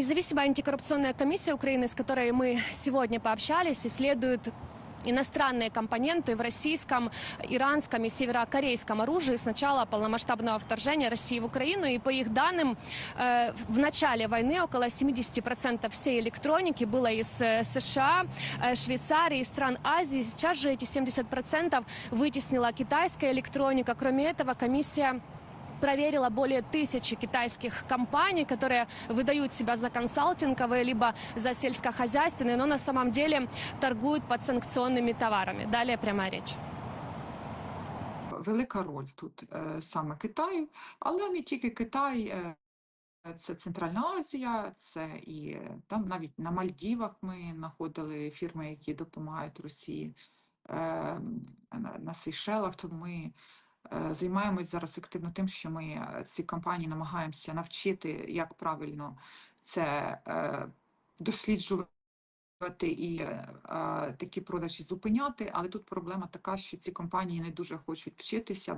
Независимая антикоррупционная комиссия Украины, с которой мы сегодня пообщались, исследует иностранные компоненты в российском, иранском и северокорейском оружии с начала полномасштабного вторжения России в Украину. И по их данным, э, в начале войны около 70% всей электроники было из э, США, э, Швейцарии, стран Азии. Сейчас же эти 70% вытеснила китайская электроника. Кроме этого, комиссия проверила более тысячи китайских компаний, которые выдают себя за консалтинговые либо за сельскохозяйственные, но на самом деле торгуют подсанкционными товарами. Далее прямая речь. велика роль тут е, саме Китаю, але не тільки Китай, е, це Центральна Азія, це і е, там навіть на Мальдівах ми знаходили фірми, які допомагають Росії е, на, на Сейшелах. Тому ми е, займаємось зараз активно тим, що ми е, ці компанії намагаємося навчити, як правильно це е, досліджувати і е, такі продажі зупиняти, але тут проблема така, що ці компанії не дуже хочуть вчитися,